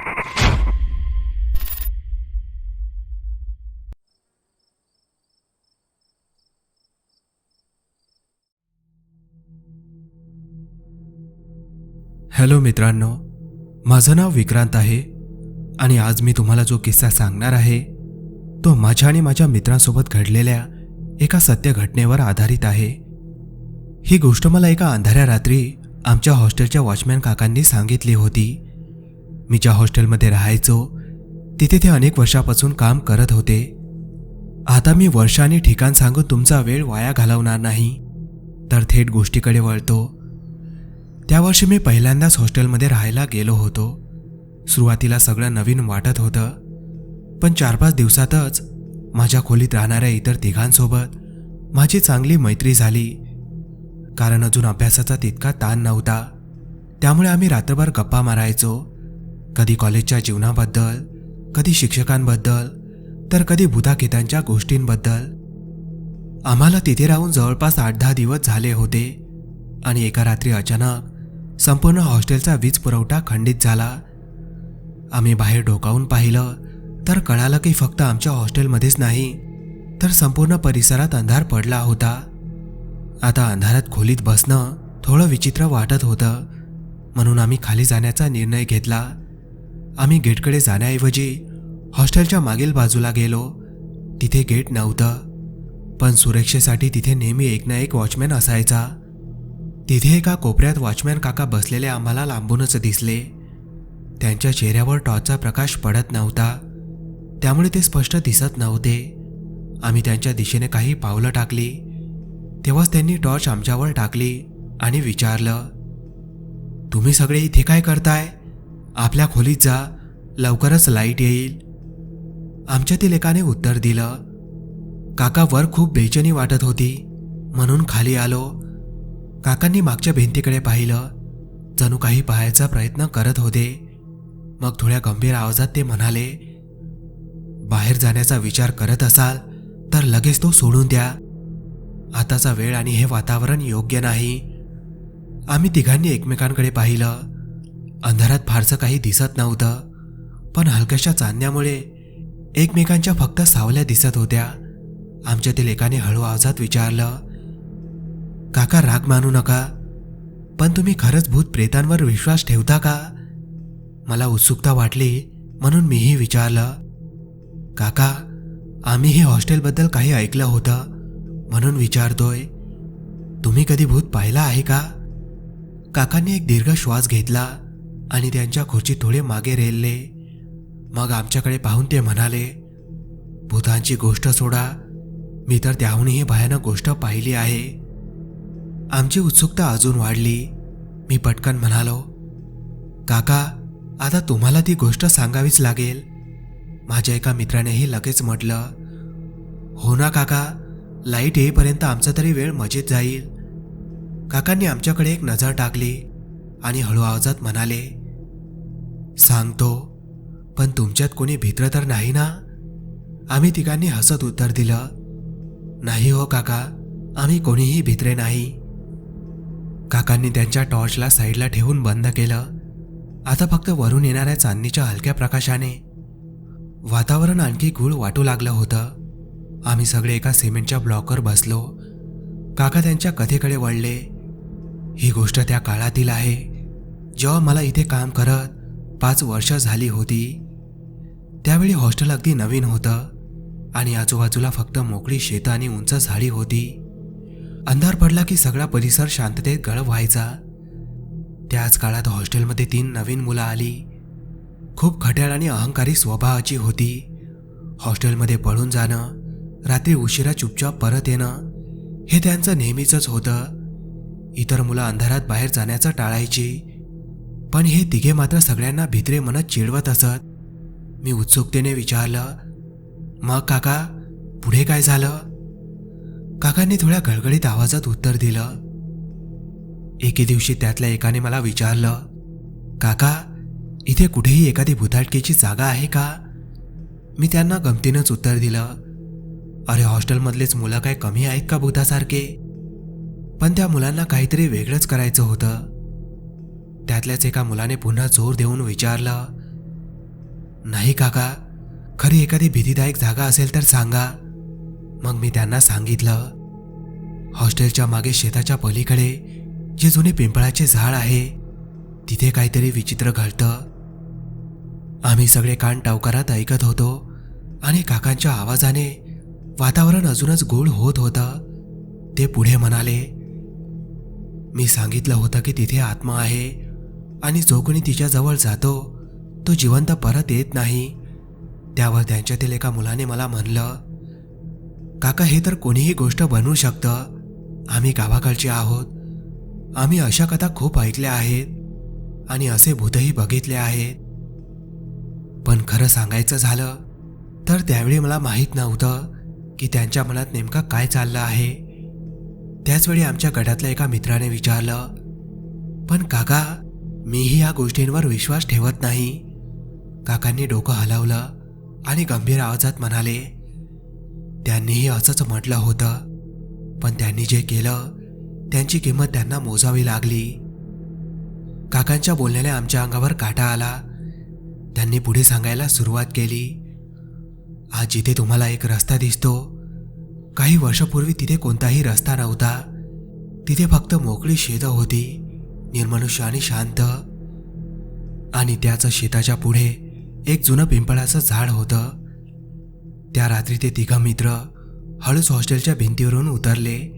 Hello मित्रांनो माझं नाव विक्रांत आहे आणि आज मी तुम्हाला जो किस्सा सांगणार आहे तो माझ्या आणि माझ्या मित्रांसोबत घडलेल्या एका सत्य घटनेवर आधारित आहे. ही गोष्ट मला एका अंधाऱ्या रात्री आमच्या हॉस्टेलच्या वॉचमॅन काकांनी सांगितली होती. मी ज्या हॉस्टेलमध्ये राहायचो तिथे ते अनेक वर्षापासून काम करत होते. आता मी वर्ष आणि ठिकाण सांगून तुमचा वेळ वाया घालवणार नाही. तर थेट गोष्टीकडे वळतो. त्या वर्षी मी पहिल्यांदाच हॉस्टेलमध्ये राहायला गेलो होतो. सुरुवातीला सगळं नवीन वाटत होतं. पण चार पाच दिवसातच माझ्या खोलीत राहणाऱ्या इतर तिघांसोबत माझी चांगली मैत्री झाली. कारण अजून अभ्यासाचा तितका ताण नव्हता. त्यामुळे आम्ही रात्रभर गप्पा मारायचो. कधी कॉलेजच्या जीवनाबद्दल कधी शिक्षकांबद्दल तर कधी भूताकितांच्या गोष्टींबद्दल. आम्हाला तिथे राहून जवळपास आठ दहा दिवस झाले होते आणि एका रात्री अचानक संपूर्ण हॉस्टेलचा वीज पुरवठा खंडित झाला. आम्ही बाहेर डोकावून पाहिलं तर कळालं की फक्त आमच्या हॉस्टेलमध्येच नाही तर संपूर्ण परिसरात अंधार पडला होता. आता अंधारात खोलीत बसणं थोडं विचित्र वाटत होतं म्हणून आम्ही खाली जाण्याचा निर्णय घेतला. आम्ही गेटकडे जाण्याऐवजी हॉस्टेलच्या मागील बाजूला गेलो. तिथे गेट नव्हतं. पण सुरक्षेसाठी तिथे नेहमी एक ना एक वॉचमॅन असायचा. तिथे एका कोपऱ्यात वॉचमॅन काका बसलेले आम्हाला लांबूनच दिसले. त्यांच्या चेहऱ्यावर टॉर्चचा प्रकाश पडत नव्हता. त्यामुळे ते स्पष्ट दिसत नव्हते. आम्ही त्यांच्या दिशेने काही पावलं टाकली. तेव्हाच त्यांनी टॉर्च आमच्यावर टाकली आणि विचारलं तुम्ही सगळे इथे काय करताय? आपल्या खोलीत जा लवकरच लाइट येईल. आमच्यातील एकाने उत्तर दिलं काका वर खूप बेचनी वाटत होती. म्हणून खाली आलो. काकांनी मागच्या भिंतीकडे पाहिलं. जणू काही पाहायचा प्रयत्न करत होते. मग थोड्या गंभीर आवाजात ते म्हणाले बाहेर जाण्याचा विचार करत असाल तर लगेच तो सोडून द्या. आताचा वेळ आणि हे वातावरण योग्य नाही. आम्ही तिघांनी एकमेकांकडे पाहिलं. अंधारात फारसं काही दिसत नव्हतं. पण हलक्याशा चांदण्यामुळे एकमेकांच्या फक्त सावल्या दिसत होत्या. आमच्यातील एकाने हळू आवाजात विचारलं काका राग मानू नका पण तुम्ही खरंच भूत प्रेतांवर विश्वास ठेवता का? मला उत्सुकता वाटली म्हणून मीही विचारलं काका आम्ही हे हॉस्टेलबद्दल काही ऐकलं होतं म्हणून विचारतोय. तुम्ही कधी भूत पाहिला आहे का? काकांनी एक दीर्घ श्वास घेतला आणि त्यांच्या खुर्चीत थोडे मागे रेलले. मग आमच्याकडे पाहून ते म्हणाले भूतांची गोष्ट सोडा. मी तर त्याहूनही भयानक गोष्ट पाहिली आहे. आमची उत्सुकता अजून वाढली. मी पटकन म्हणालो काका आता तुम्हाला ती गोष्ट सांगावीच लागेल. माझ्या एका मित्रानेही लगेच म्हटलं हो ना काका लाइट येईपर्यंत आमचा तरी वेळ मजेत जाईल. काकांनी आमच्याकडे एक नजर टाकली आणि हळू आवाजात म्हणाले सांगतो पण तुमच्यात कोणी भित्र तर नाही ना? आम्ही तिघांनी हसत उत्तर दिलं नाही हो काका आम्ही कोणीही भित्रे नाही. काकांनी त्यांच्या टॉर्चला साईडला ठेवून बंद केलं. आता फक्त वरून येणाऱ्या चांदणीच्या हलक्या प्रकाशाने. वातावरण आणखी गूळ वाटू लागलं होतं. आम्ही सगळे एका सिमेंटच्या ब्लॉकवर बसलो. काका त्यांच्या कथेकडे वळले ही गोष्ट त्या काळातील आहे. जेव्हा मला इथे काम करत पाच वर्ष झाली होती. त्यावेळी हॉस्टेल अगदी नवीन होतं आणि आजूबाजूला फक्त मोकळी शेतं आणि उंच झाडी होती. अंधार पडला की सगळा परिसर शांततेत गळप व्हायचा. त्याच काळात हॉस्टेलमध्ये तीन नवीन मुलं आली. खूप खट्याळ आणि अहंकारी स्वभावाची होती. हॉस्टेलमध्ये पळून जाणं रात्री उशिरा चुपचाप परत येणं हे त्यांचं नेहमीच होतं. इतर मुलं अंधारात बाहेर जाण्याचं टाळायची. पण हे तिघे मात्र सगळ्यांना भित्रे मनात चिडवत असत. मी उत्सुकतेने विचारलं मग काका पुढे काय झालं? काकांनी थोड्या गळगळीत आवाजात उत्तर दिलं. एके दिवशी त्यातल्या एकाने मला विचारलं काका इथे कुठेही एखादी भुताटकीची जागा आहे का? मी त्यांना गमतीनंच उत्तर दिलं अरे हॉस्टेलमधलेच मुलं काय कमी आहेत का भूतासारखे पण त्या मुलांना काहीतरी वेगळंच करायचं होतं. त्यातल्याच एका मुलाने पुन्हा जोर देऊन विचारलं नाही काका खरी एखादी भीतीदायक जागा असेल तर सांगा. मग मी त्यांना सांगितलं हॉस्टेलच्या मागे शेताच्या पलीकडे जे जुने पिंपळाचे झाड आहे तिथे काहीतरी विचित्र घडतं. आम्ही सगळे कान टावकारात ऐकत होतो आणि काकांच्या आवाजाने वातावरण अजूनच गोड होत होतं. ते पुढे म्हणाले मी सांगितलं होतं की तिथे आत्मा आहे आणि जो कोणी तिच्याजवळ जातो तो जिवंत परत येत नाही. त्यावर त्यांच्यातील एका मुलाने मला म्हणलं काका हे तर कोणीही गोष्ट बनवू शकतं. आम्ही गावाकडचे आहोत. आम्ही अशा कथा खूप ऐकल्या आहेत आणि असे भूतही बघितले आहेत. पण खरं सांगायचं झालं तर त्यावेळी मला माहीत नव्हतं की त्यांच्या मनात नेमका काय चाललं आहे. त्याचवेळी आमच्या गटातल्या एका मित्राने विचारलं पण काका मीही या गोष्टींवर विश्वास ठेवत नाही. काकांनी डोकं हलवलं आणि गंभीर आवाजात म्हणाले त्यांनीही असंच म्हटलं होतं. पण त्यांनी जे केलं त्यांची किंमत त्यांना मोजावी लागली. काकांच्या बोलण्याने आमच्या अंगावर काटा आला. त्यांनी पुढे सांगायला सुरुवात केली. आज जिथे तुम्हाला एक रस्ता दिसतो काही वर्षापूर्वी तिथे कोणताही रस्ता नव्हता. तिथे फक्त मोकळी शेतं होती. निर्मनुष्य आणि शांत आणि त्याचं शेताच्या पुढे एक जुनं पिंपळाचं झाड होतं. त्या रात्री ते तिघं मित्र हळूच हॉस्टेलच्या भिंतीवरून उतरले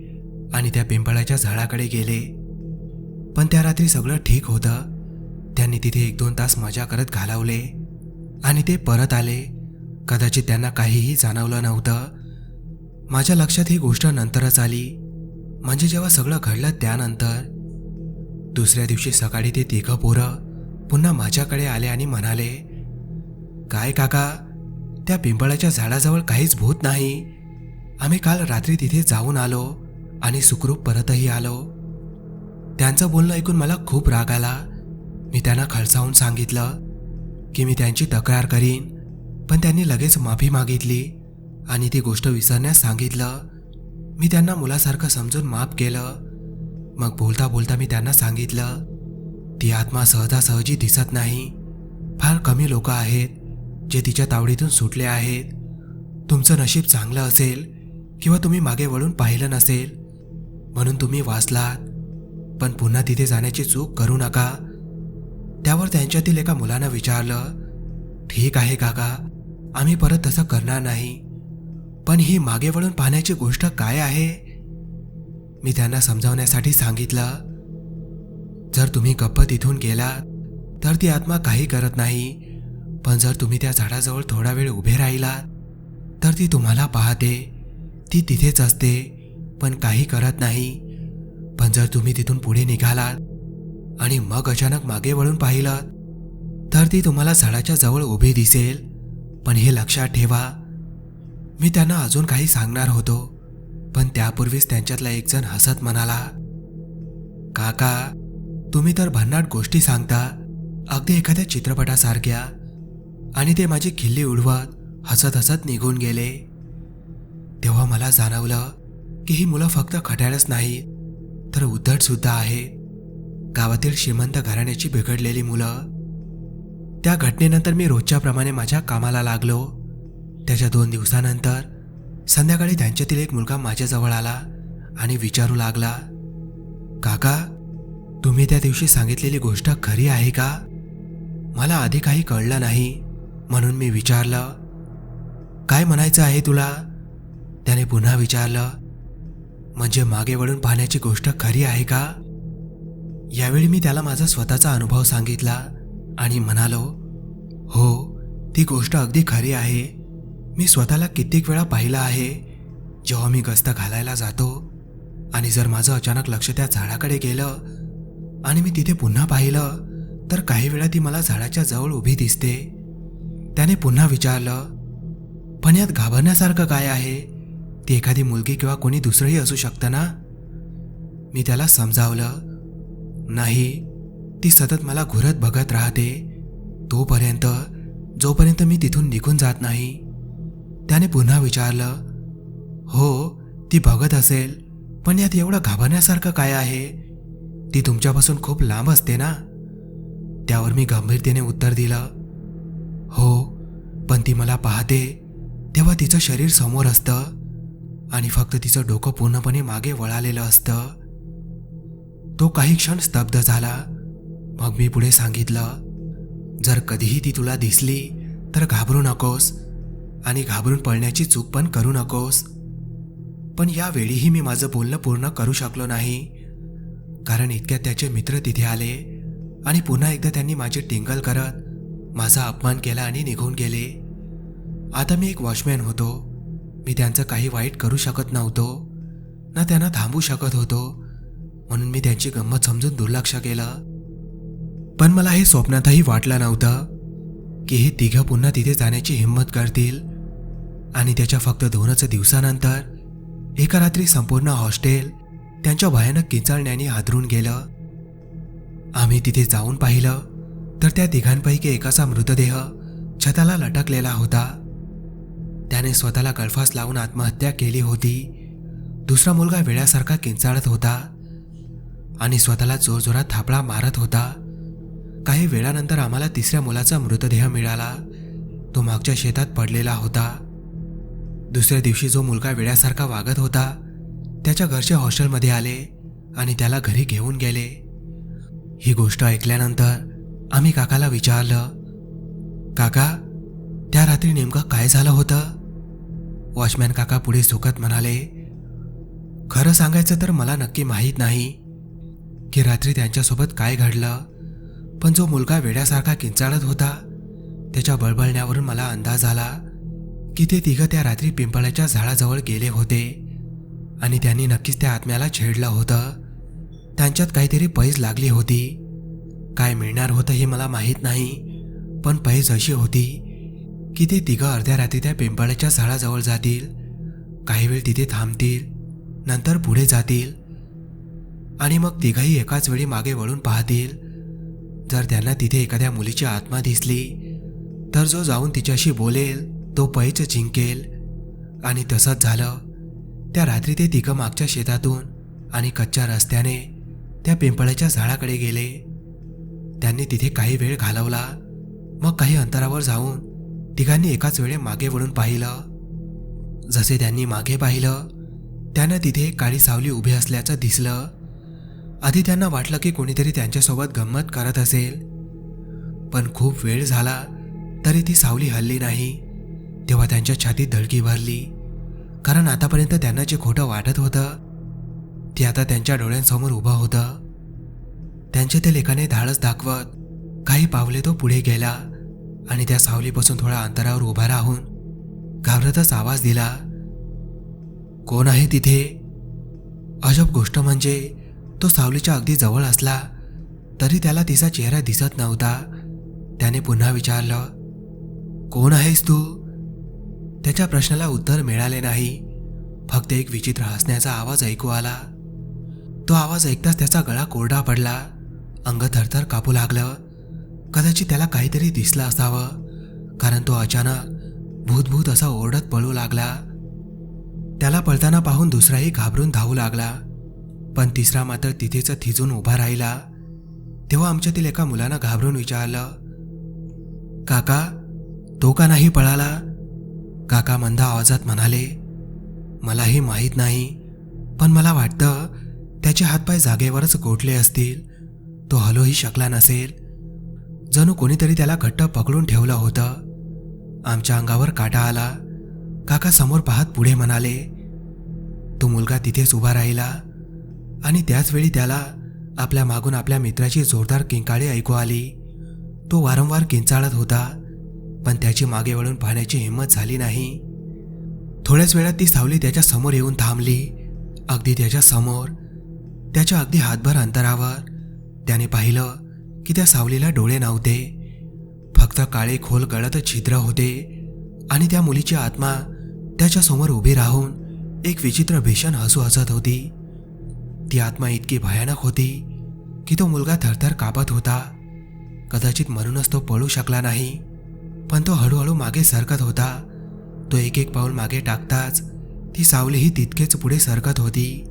आणि त्या पिंपळाच्या झाडाकडे गेले. पण त्या रात्री सगळं ठीक होतं. त्यांनी तिथे एक दोन तास मजा करत घालवले आणि ते परत आले. कदाचित त्यांना काहीही जाणवलं नव्हतं. माझ्या लक्षात ही गोष्ट नंतरच आली. म्हणजे जेव्हा सगळं घडलं त्यानंतर दुसऱ्या दिवशी सकाळी ते तिघं पोरं पुन्हा माझ्याकडे आले आणि म्हणाले काय काका त्या पिंपळाच्या झाडाजवळ काहीच भूत नाही. आम्ही काल रात्री तिथे जाऊन आलो आणि सुखरूप परतही आलो. त्यांचं बोलणं ऐकून मला खूप राग आला. मी त्यांना खळसावून सांगितलं की मी त्यांची तक्रार करीन पण त्यांनी लगेच माफी मागितली आणि ती गोष्ट विसरण्यास सांगितलं. मी त्यांना मुलासारखं समजून माफ केलं मग बोलता बोलता मी त्यांना सांगितलं ती आत्मा सहजासहजी दिसत नाही. फार कमी लोक आहेत जे तिच्या तावडीतून सुटले आहेत. तुमचं नशीब चांगलं असेल किंवा तुम्ही मागे वळून पाहिलं नसेल म्हणून तुम्ही वाचलात. पण पुन्हा तिथे जाण्याची चूक करू नका. त्यावर त्यांच्यातील एका मुलानं विचारलं ठीक आहे काका आम्ही परत तसं करणार नाही. पण ही मागे वळून पाहण्याची गोष्ट काय आहे? मी त्यांना समजावण्यासाठी सांगितलं. जर तुम्ही गप्प तिथून गेलात तर ती आत्मा काही करत नाही. पण जर तुम्ही त्या झाडाजवळ थोडा वेळ उभे राहिलात तर ती तुम्हाला पाहते. ती तिथेच असते पण काही करत नाही. पण जर तुम्ही तिथून पुढे निघालात आणि मग अचानक मागे वळून पाहिलं तर ती तुम्हाला झाडाच्या जवळ उभी दिसेल. पण हे लक्षात ठेवा मी त्यांना अजून काही सांगणार होतो. पण त्यापूर्वीच त्यांच्यातला एकजण हसत म्हणाला काका तुम्ही तर भन्नाट गोष्टी सांगता अगदी एखाद्या चित्रपटासारख्या आणि ते माझी खिल्ली उडवत हसत हसत निघून गेले. तेव्हा मला जाणवलं की ही मुलं फक्त खट्याळच नाही तर उद्धट सुद्धा गावातील श्रीमंत घराण्याची बिघडलेली मुलं. त्या घटनेनंतर मी रोजच्याप्रमाणे माझ्या कामाला लागलो. त्याच्या दोन दिवसानंतर संध्याकाळी त्यांच्यातील एक मुलगा माझ्याजवळ आला आणि विचारू लागला काका तुम्ही त्या दिवशी सांगितलेली गोष्ट खरी आहे का? मला आधी काही कळलं नाही म्हणून मी विचारलं काय म्हणायचं आहे तुला? त्याने पुन्हा विचारलं म्हणजे मागे वळून पाहण्याची गोष्ट खरी आहे का? यावेळी मी त्याला माझा स्वतःचा अनुभव सांगितला आणि म्हणालो हो ती गोष्ट अगदी खरी आहे. मी स्वतःला कित्येक वेळा पाहिलं आहे जेव्हा मी गस्त घालायला जातो आणि जर माझं अचानक लक्ष त्या झाडाकडे गेलं आणि मी तिथे पुन्हा पाहिलं तर काही वेळा ती मला झाडाच्या जवळ उभी दिसते. त्याने पुन्हा विचारलं पण यात घाबरण्यासारखं काय आहे? ती एखादी मुलगी किंवा कोणी दुसरंही असू शकतं ना? मी त्याला समजावलं नाही ती सतत मला घुरत बघत राहते. तोपर्यंत जोपर्यंत मी तिथून निघून जात नाही त्याने पुन्हा विचारलं हो ती बघत असेल पण यात एवढं घाबरण्यासारखं काय आहे? ती तुमच्यापासून खूप लांब असते ना? त्यावर मी गंभीरतेने उत्तर दिलं हो पण ती मला पाहते तेव्हा तिचं शरीर समोर असतं आणि फक्त तिचं डोकं पूर्णपणे मागे वळालेलं असतं. तो काही क्षण स्तब्ध झाला. मग मी पुढे सांगितलं जर कधीही ती तुला दिसली तर घाबरू नकोस. आणि घाबरून पळण्याची चूक पण करू नकोस. पण यावेळीही मी माझं बोलणं पूर्ण करू शकलो नाही. कारण इतक्यात त्याचे मित्र तिथे आले आणि पुन्हा एकदा त्यांनी माझे टिंगल करत माझा अपमान केला आणि निघून गेले. आता मी एक वॉचमॅन होतो. मी त्यांचं काही वाईट करू शकत नव्हतो. ना त्यांना थांबू शकत होतो. म्हणून मी त्यांची गंमत समजून दुर्लक्ष केलं. पण मला हे स्वप्नातही वाटलं नव्हतं की हे तिघं पुन्हा तिथे जाण्याची हिंमत करतील. आणि त्याच्या फक्त दोनच दिवसानंतर एका रात्री संपूर्ण हॉस्टेल त्यांच्या भयानक किंचाळण्याने हादरून गेलं. आम्ही तिथे जाऊन पाहिलं तर त्या तिघांपैकी एकाचा मृतदेह छताला लटकलेला होता. त्याने स्वतःला गळफास लावून आत्महत्या केली होती. दुसरा मुलगा वेळासारखा किंचाळत होता आणि स्वतःला जोरजोरात थापडा मारत होता. काही वेळानंतर आम्हाला तिसऱ्या मुलाचा मृतदेह मिळाला. तो मागच्या शेतात पडलेला होता. दुसऱ्या दिवशी जो मुलगा वेड्यासारखा वागत होता त्याच्या घरचे हॉस्टेलमध्ये आले आणि त्याला घरी घेऊन गेले. ही गोष्ट ऐकल्यानंतर आम्ही काकाला विचारलं काका त्या रात्री नेमकं काय झालं होतं? वॉचमॅन काका पुढे सुखत म्हणाले खरं सांगायचं तर मला नक्की माहीत नाही की रात्री त्यांच्यासोबत काय घडलं पण जो मुलगा वेड्यासारखा किंचाळत होता त्याच्या बळबळण्यावरून मला अंदाज आला की ते तिघं त्या रात्री पिंपळाच्या झाडाजवळ गेले होते. आणि त्यांनी नक्कीच त्या आत्म्याला छेडलं होतं. त्यांच्यात काहीतरी पैज लागली होती. काय मिळणार होतं हे मला माहीत नाही पण पैज अशी होती की ते तिघं अर्ध्या रात्री त्या पिंपळाच्या झाडाजवळ जातील. काही वेळ तिथे थांबतील नंतर पुढे जातील. आणि मग तिघाही एकाच वेळी मागे वळून पाहतील. जर त्यांना तिथे एखाद्या मुलीची आत्मा दिसली तर जो जाऊन तिच्याशी बोलेल तो पैच जिंकेल. आणि तसंच झालं. त्या रात्री ते तिघं मागच्या शेतातून आणि कच्च्या रस्त्याने त्या पिंपळाच्या झाडाकडे गेले. त्यांनी तिथे काही वेळ घालवला. मग काही अंतरावर जाऊन तिघांनी एकाच वेळे मागे वळून पाहिलं. जसे त्यांनी मागे पाहिलं त्यांना तिथे एक काळी सावली उभी असल्याचं दिसलं. आधी त्यांना वाटलं की कोणीतरी त्यांच्यासोबत गंमत करत असेल. पण खूप वेळ झाला तरी ती सावली हल्ली नाही. तेव्हा त्यांच्या छातीत धडकी भरली कारण आतापर्यंत त्यांना जे खोटं वाटत होतं ते आता त्यांच्या डोळ्यांसमोर उभं होतं. त्यांच्या त्या लेखाने धाडस दाखवत काही पावले तो पुढे गेला आणि त्या सावलीपासून थोड्या अंतरावर उभा राहून घाबरतच आवाज दिला कोण आहे तिथे? अजब गोष्ट म्हणजे तो सावलीच्या अगदी जवळ असला तरी त्याला तिचा चेहरा दिसत नव्हता. त्याने पुन्हा विचारलं कोण आहेस तू? त्याच्या प्रश्नाला उत्तर मिळाले नाही. फक्त एक विचित्र हसण्याचा आवाज ऐकू आला. तो आवाज ऐकताच त्याचा गळा कोरडा पडला. अंग थरथर कापू लागलं. कदाचित त्याला काहीतरी दिसलं असावं कारण तो अचानक भूतभूत असा ओरडत पळू लागला. त्याला पळताना पाहून दुसराही घाबरून धावू लागला. पण तिसरा मात्र तिथेच थिजून उभा राहिला. तेव्हा आमच्यातील एका मुलानं घाबरून विचारलं काका तो का नाही पळाला? काका मंद आवाजात म्हणाले मलाही माहीत नाही पण मला वाटतं त्याचे हातपाय जागेवरच गोठले असतील. तो हलोही शकला नसेल. जणू कोणीतरी त्याला घट्ट पकडून ठेवलं होतं. आमच्या अंगावर काटा आला. काका समोर पाहत पुढे म्हणाले तो मुलगा तिथेच उभा राहिला आणि त्याचवेळी त्याला आपल्या मागून आपल्या मित्राची जोरदार किंकाळी ऐकू आली. तो वारंवार किंचाळत होता. पण त्याची मागे वळून पाहण्याची हिंमत झाली नाही. थोड्याच वेळात ती सावली त्याच्यासमोर येऊन थांबली. अगदी त्याच्यासमोर त्याच्या अगदी हातभर अंतरावर. त्याने पाहिलं की त्या सावलीला डोळे नव्हते. फक्त काळे खोल गळत छिद्र होते आणि त्या मुलीची आत्मा त्याच्यासमोर उभी राहून एक विचित्र भीषण हसू हसत होती. ती आत्मा इतकी भयानक होती की तो मुलगा थरथर कापत होता. कदाचित म्हणूनच तो पळू शकला नाही. पण तो हळूहळू मागे सरकत होता. तो एक एक पाऊल मागे टाकताच ती सावलीही तितकेच पुढे सरकत होती.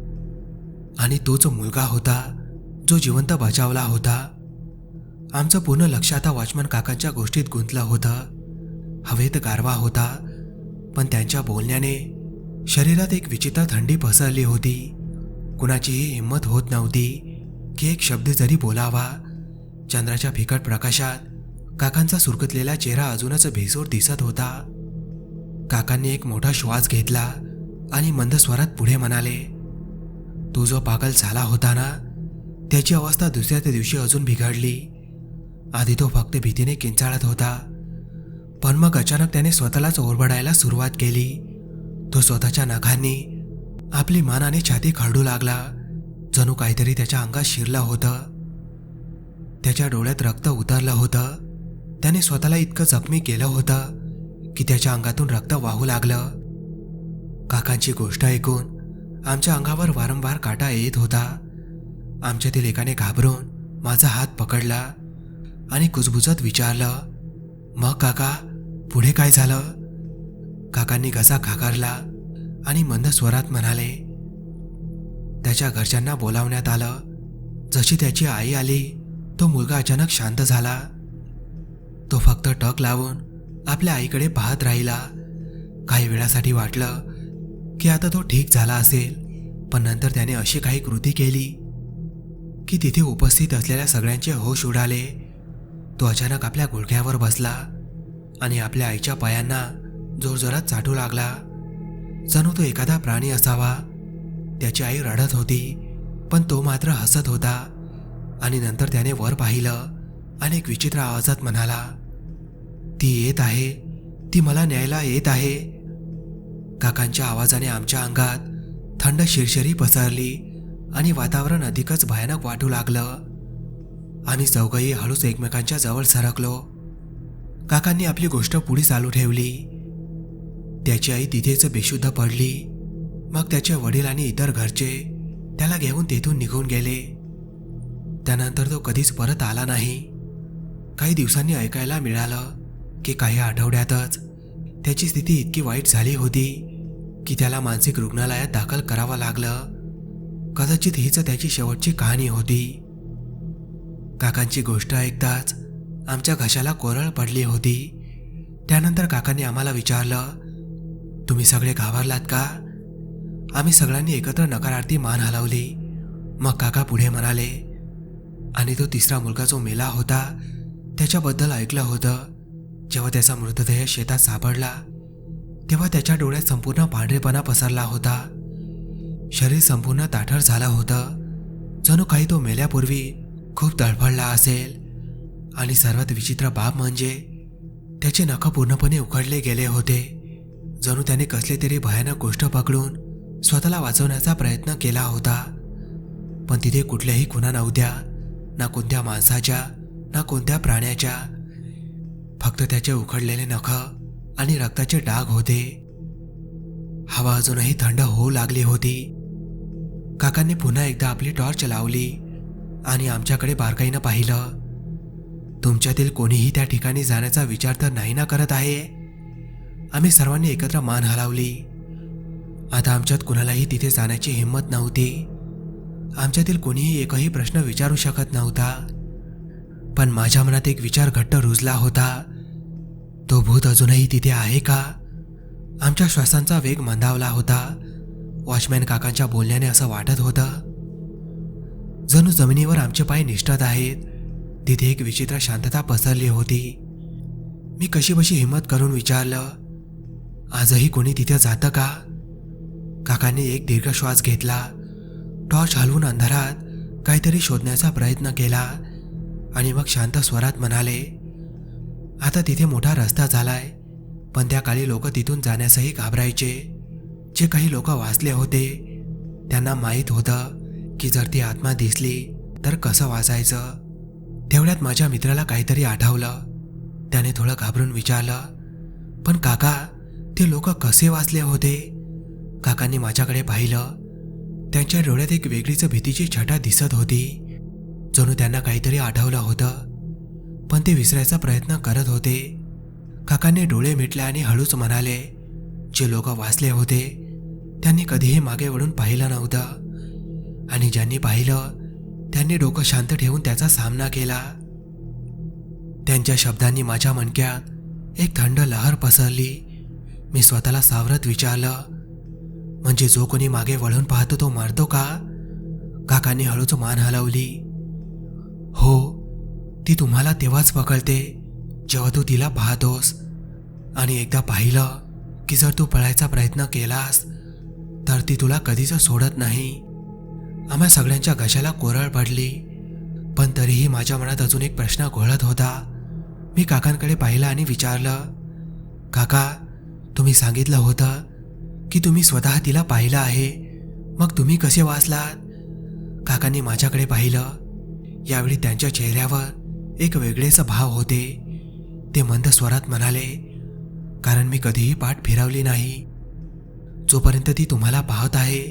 आणि तोच मुलगा होता जो जिवंत बचावला होता. आमचं पूर्ण लक्ष आता वॉचमन काकांच्या गोष्टीत गुंतलं होतं. हवेत गारवा होता पण त्यांच्या बोलण्याने शरीरात एक विचित्र थंडी पसरली होती. कुणाचीही हिंमत होत नव्हती की एक शब्द जरी बोलावा चंद्राच्या फिकट प्रकाशात काकांचा सुरकतलेला चेहरा अजूनच भेसूर दिसत होता. काकांनी एक मोठा श्वास घेतला आणि मंद स्वरात पुढे म्हणाले तो जो पागल झाला होता ना त्याची अवस्था दुसऱ्या त्या दिवशी अजून बिघडली. आधी तो फक्त भीतीने किंचाळत होता. पण मग अचानक त्याने स्वतःलाच ओरबडायला सुरुवात केली. तो स्वतःच्या नखांनी आपली मान आणि छाती खरडू लागला. जणू काहीतरी त्याच्या अंगात शिरलं होतं. त्याच्या डोळ्यात रक्त उतरलं होतं. त्याने स्वतःला इतकं जखमी केलं होतं की त्याच्या अंगातून रक्त वाहू लागलं. काकांची गोष्ट ऐकून आमच्या अंगावर वारंवार काटा येत होता. आमच्यातील एकाने घाबरून माझा हात पकडला आणि कुजबुजत विचारलं मग काका पुढे काय झालं? काकांनी घसा खाकारला आणि मंद स्वरात म्हणाले त्याच्या घरच्यांना बोलावण्यात आलं. जशी त्याची आई आली तो मुलगा अचानक शांत झाला. तो फक्त टक लावून आपल्या आईकडे पाहत राहिला. काही वेळासाठी वाटलं की आता तो ठीक झाला असेल पण नंतर त्याने अशी काही कृती केली की तिथे उपस्थित असलेल्या सगळ्यांचे होश उडाले. तो अचानक आपल्या गुडघ्यावर बसला आणि आपल्या आईच्या पायांना जोरजोरात चाटू लागला. जणू तो एखादा प्राणी असावा त्याची आई रडत होती पण तो मात्र हसत होता आणि नंतर त्याने वर पाहिलं आणि एक विचित्र आवाजात म्हणाला ती येत आहे ती मला न्यायला येत आहे. काकांच्या आवाजाने आमच्या अंगात थंड शिरशिरी पसरली आणि वातावरण अधिकच भयानक वाटू लागलं. आम्ही चौघही हळूच एकमेकांच्या जवळ सरकलो. काकांनी आपली गोष्ट पुढे चालू ठेवली. त्याची आई तिथेच बेशुद्ध पडली. मग त्याचे वडील आणि इतर घरचे त्याला घेऊन तेथून निघून गेले. त्यानंतर तो कधीच परत आला नाही. काही दिवसांनी ऐकायला मिळालं. की काही आठवड्यातच. त्याची स्थिती इतकी वाईट झाली होती की त्याला मानसिक रुग्णालयात दाखल करावं लागलं. कदाचित हीच त्याची शेवटची कहाणी होती. काकांची गोष्ट ऐकताच आमच्या घशाला कोरळ पडली होती. त्यानंतर काकांनी आम्हाला विचारलं तुम्ही सगळे घाबरलात का? आम्ही सगळ्यांनी एकत्र नकारार्थी मान हलवली. मग काका पुढे म्हणाले आणि तो तिसरा मुलगा जो मेला होता त्याच्याबद्दल ऐकलं होतं. जेव्हा त्याचा मृतदेह शेतात सापडला तेव्हा त्याच्या डोळ्यात संपूर्ण पांढरेपणा पसरला होता. शरीर संपूर्ण ताठर झालं होतं. जणू काही तो मेल्यापूर्वी खूप तळफळला असेल. आणि सर्वात विचित्र बाब म्हणजे त्याचे नख पूर्णपणे उघडले गेले होते. जणू त्याने कसले तरी भयानक गोष्ट पकडून स्वतःला वाचवण्याचा प्रयत्न केला होता. पण तिथे कुठल्याही खुणा नव्हत्या. ना कोणत्या माणसाच्या ना कोणत्या प्राण्याच्या. फक्त त्याचे उखडलेले नख आणि रक्ताचे डाग होते. हवा अजूनही थंड होऊ लागली होती. काकांनी पुन्हा एकदा आपली टॉर्च लावली आणि आमच्याकडे बारकाईनं पाहिलं. तुमच्यातील कोणीही त्या ठिकाणी जाण्याचा विचार तर नाही ना करत आहे? आम्ही सर्वांनी एकत्र मान हलावली. आता आमच्यात कुणालाही तिथे जाण्याची हिंमत नव्हती. आमच्यातील कोणीही एकही प्रश्न विचारू शकत नव्हता. पण माझ्या मनात एक विचार घट्ट रुजला होता. तो भूत अजूनही तिथे आहे का? आमच्या श्वासांचा वेग मंदावला होता. वॉचमॅन काकांच्या बोलण्याने असं वाटत होतं. जणू जमिनीवर आमचे पाय निष्ठत आहेत. तिथे एक विचित्र शांतता पसरली होती. मी कशी बशी हिंमत करून विचारलं आजही कोणी तिथे जातं का? काकांनी एक दीर्घ श्वास घेतला. टॉर्च हलवून अंधारात काहीतरी शोधण्याचा प्रयत्न केला. आणि मग शांत स्वरात म्हणाले आता तिथे मोठा रस्ता झालाय पण त्या काळी लोक तिथून जाण्यासही घाबरायचे. जे काही लोक वाचले होते त्यांना माहीत होतं की जर ती आत्मा दिसली तर कसं वाचायचं. तेवढ्यात माझ्या मित्राला काहीतरी आठवलं. त्याने थोडं घाबरून विचारलं पण काका ते लोक कसे वाचले होते? काकांनी माझ्याकडे पाहिलं. त्यांच्या डोळ्यात एक वेगळीच भीतीची छटा दिसत होती. जणू त्यांना काहीतरी आठवलं होतं. पण ते विसरायचा प्रयत्न करत होते. काकांनी डोळे मिटले आणि हळूच म्हणाले जे लोक वाचले होते त्यांनी कधीही मागे वळून पाहिलं नव्हतं. आणि ज्यांनी पाहिलं त्यांनी डोकं शांत ठेवून त्याचा सामना केला. त्यांच्या शब्दांनी माझ्या मणक्यात एक थंड लहर पसरली. मी स्वतःला सावरत विचारलं म्हणजे जो कोणी मागे वळून पाहतो तो मारतो का? काकांनी हळूच मान हलवली. हो ती तुम्हाला तेव्हाच पकडते जेव्हा तू तिला पाहतोस. आणि एकदा पाहिलं की जर तू पळायचा प्रयत्न केलास तर ती तुला कधीच सोडत नाही. आम्हा सगळ्यांच्या घशाला कोरळ पडली पण तरीही माझ्या मनात अजून एक प्रश्न घोळत होता. मी काकांकडे पाहिलं आणि विचारलं काका तुम्ही सांगितलं होतं की तुम्ही स्वतः तिला पाहिलं आहे मग तुम्ही कसे वाचलात? काकांनी माझ्याकडे पाहिलं यावेळी त्यांच्या चेहऱ्यावर एक वेगळेच भाव होते. ते मंद स्वरात म्हणाले कारण मी कधीही पाठ फिरवली नाही. जोपर्यंत ती तुम्हाला पाहत आहे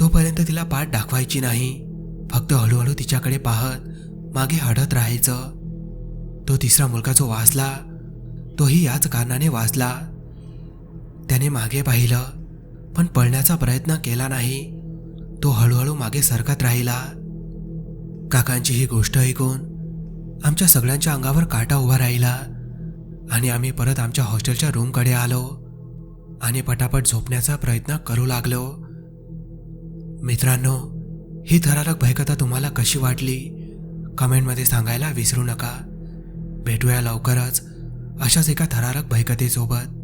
तोपर्यंत तिला पाठ दाखवायची नाही. फक्त हळूहळू तिच्याकडे पाहत मागे हडत राहायचं. तो तिसरा मुलगा जो वाचला तोही याच कारणाने वाचला. त्याने मागे पाहिलं पण पळण्याचा प्रयत्न केला नाही. तो हळूहळू मागे सरकत राहिला. काकांची ही गोष्ट ऐकून आमच्या सगळ्यांच्या अंगावर काटा उभा राहिला आणि आम्ही परत आमच्या हॉस्टेलच्या रूमकडे आलो आणि पटापट झोपण्याचा प्रयत्न करू लागलो. मित्रांनो ही थरारक भयकथा तुम्हाला कशी वाटली? कमेंटमध्ये सांगायला विसरू नका. भेटूया लवकरच अशाच एका थरारक भयकथेसोबत.